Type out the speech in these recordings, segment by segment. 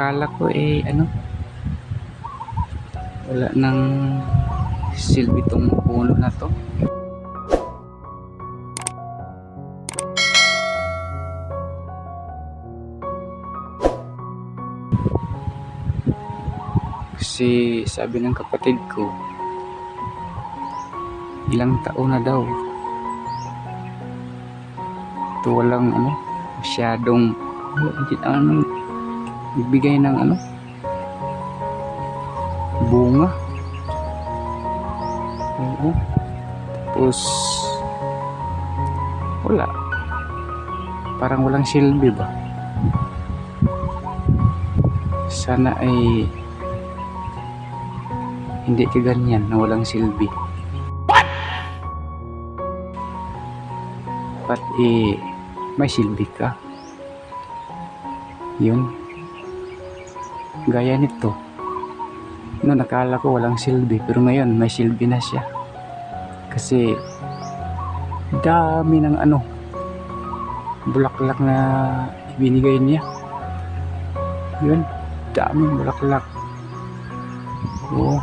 akala ko eh ano? Wala nang silbi tong puno na to. Kasi sabi ng kapatid ko ilang taon na daw. Ito walang ano masyadong hindi ano nagbigay ng ano? Bunga. Oo. Tapos wala. Parang walang silbi ba? Sana ay hindi ka ganyan na walang silbi. Ba't eh, may silbi ka? Yun. Gaya nito. No, nakala ko walang silbi, pero ngayon may silbi na siya. Kasi, dami ng ano, bulaklak na ibinigay niya. Yun, daming bulaklak. Oo.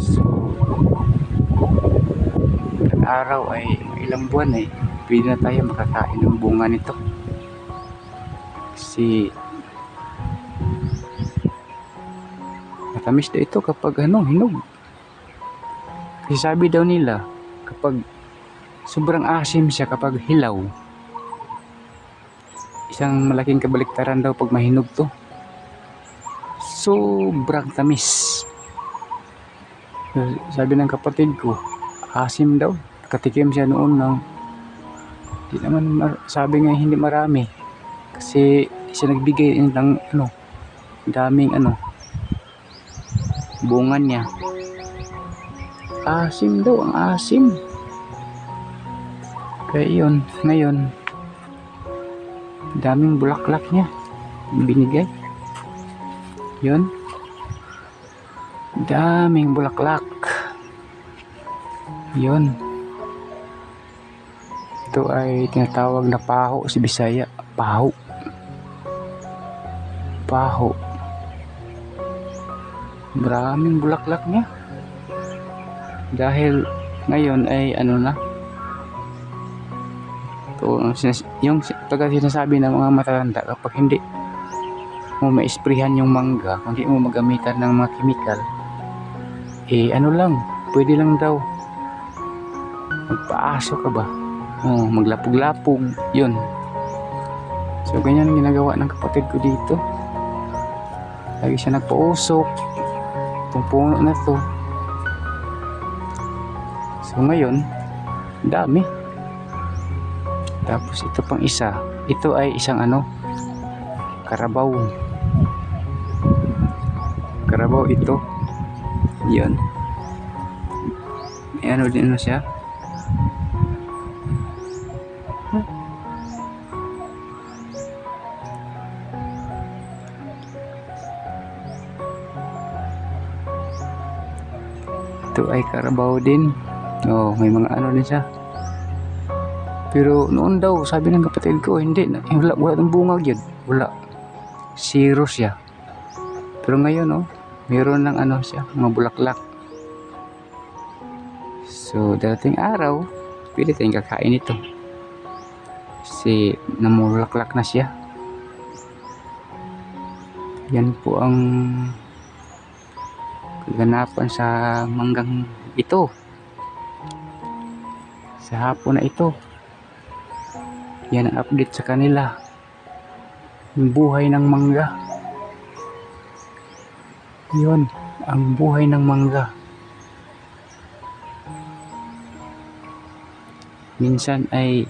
So, araw ay ilang buwan ay pwede na tayo makakain ng bunga nito kasi matamis daw ito kapag ano hinog kasi sabi daw nila kapag sobrang asim siya kapag hilaw isang malaking kabaliktaran daw pag mahinog to sobrang tamis sabi ng kapatid ko asim daw. Nakatikim siya noon ng di naman sabi nga hindi marami. Kasi siya nagbigay ng ano daming ano bunga niya. Asim daw, ang asim. Kaya yun, ngayon daming bulaklak niya binigay. Yun. Daming bulaklak. Yun. Ito ay tinatawag na paho sa Bisaya. Paho. Paho. Maraming bulaklak niya. Dahil ngayon ay ano na. Sinas- yung pagka sinasabi ng mga matatanda kapag hindi mo maisprihan yung mangga, kung hindi mo magamitan ng mga chemical, eh ano lang, pwede lang daw magpaaso ka ba? Oh, maglapog-lapog, yun. So, ganyan ginagawa ng kapatid ko dito. Lagi siya nagpausok. Itong puno na to. So, ngayon, dami. Tapos, ito pang isa. Ito ay isang ano, karabaw. Karabaw ito. Yan. May ano din na siya. Ito ay karabaw din. Oh, may mga ano din siya. Pero noon daw, sabi ng kapatid ko, hindi, wala, wala ng bunga yun. Wala. Zero siya. Pero ngayon, oh, meron ng ano siya, mga bulaklak. So, dating araw, pwede tayong kakain ito. Kasi namulaklak na siya. Yan po ang kaganapan sa manggang ito. Sa hapon na ito. Yan ang update sa kanila. Yung buhay ng mangga. Yun, ang buhay ng mangga. Minsan ay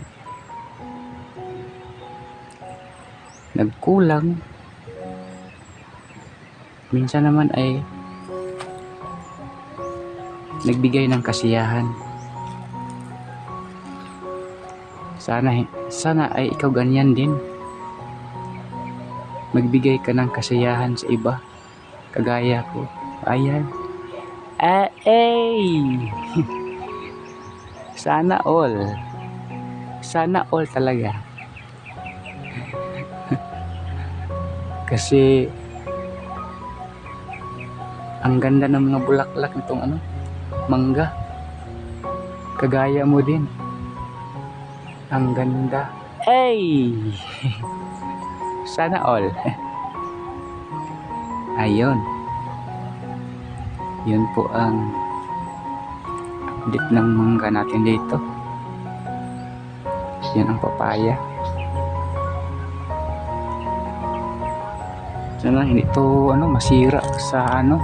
nagkulang. Minsan naman ay nagbigay ng kasiyahan. Sana sana ay ikaw ganyan din. Magbigay ka ng kasiyahan sa iba. Kagaya ko. Ayan. Ah, ay! Sana all. Sana all talaga. Kasi ang ganda ng mga bulaklak nitong ano, mangga. Kagaya mo din. Ang ganda. Hey! Sana all. Ayun. Yun po ang update ng mangga natin dito. Yan ang papaya. Sana hindi to ano masira sa ano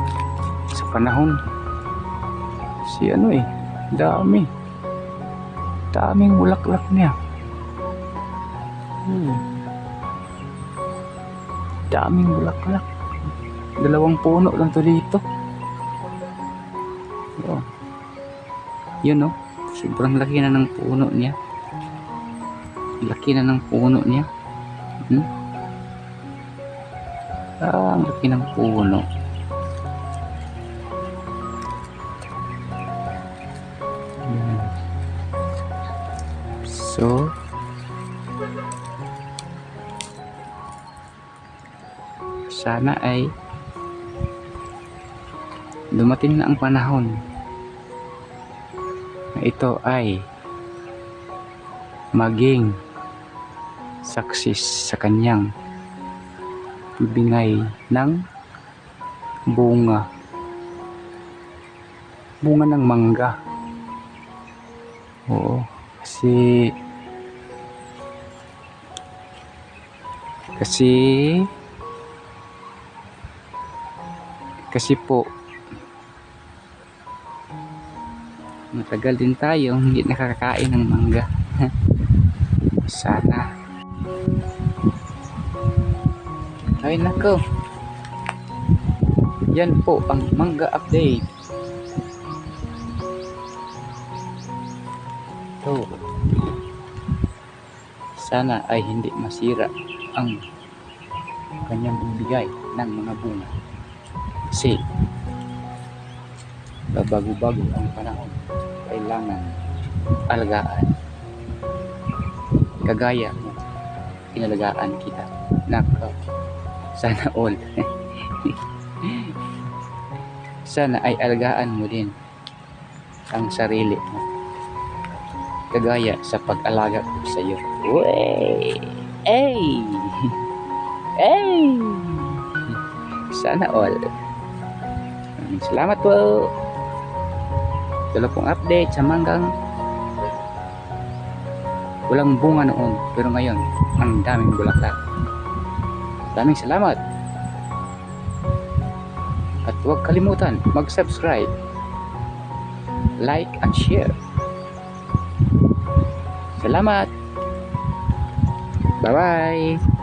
sa panahon. Si ano eh, dami. Daming bulaklak niya. Hmm. Daming bulaklak. Dalawang puno lang to dito. Oh. Yun oh. Sobrang laki na ng puno niya. Laki na ng puno niya. Hmm? Ah, ang laki ng puno. Sana ay dumating na ang panahon na ito ay maging success sa kanyang bibingay ng bunga. Bunga ng mangga. Oo kasi kasi kasi po matagal din tayo hindi nakakakain ng mangga. Sana. Ay nako. Yan po ang mangga update. To sana ay hindi masira ang kanyang bibigay ng mga bunga kasi babago-bago ang panahon kailangan alagaan kagaya mo inalagaan kita nako sana all sana ay alagaan mo din ang sarili mo kagaya sa pag-alaga ko sa iyo Wey! Hey! Hey! Sana all. Salamat po. Ito lang pong update sa manggang walang bunga noon pero ngayon ang daming bulaklak. Maraming salamat. At huwag kalimutan mag-subscribe, like at share. Salamat. Bye-bye.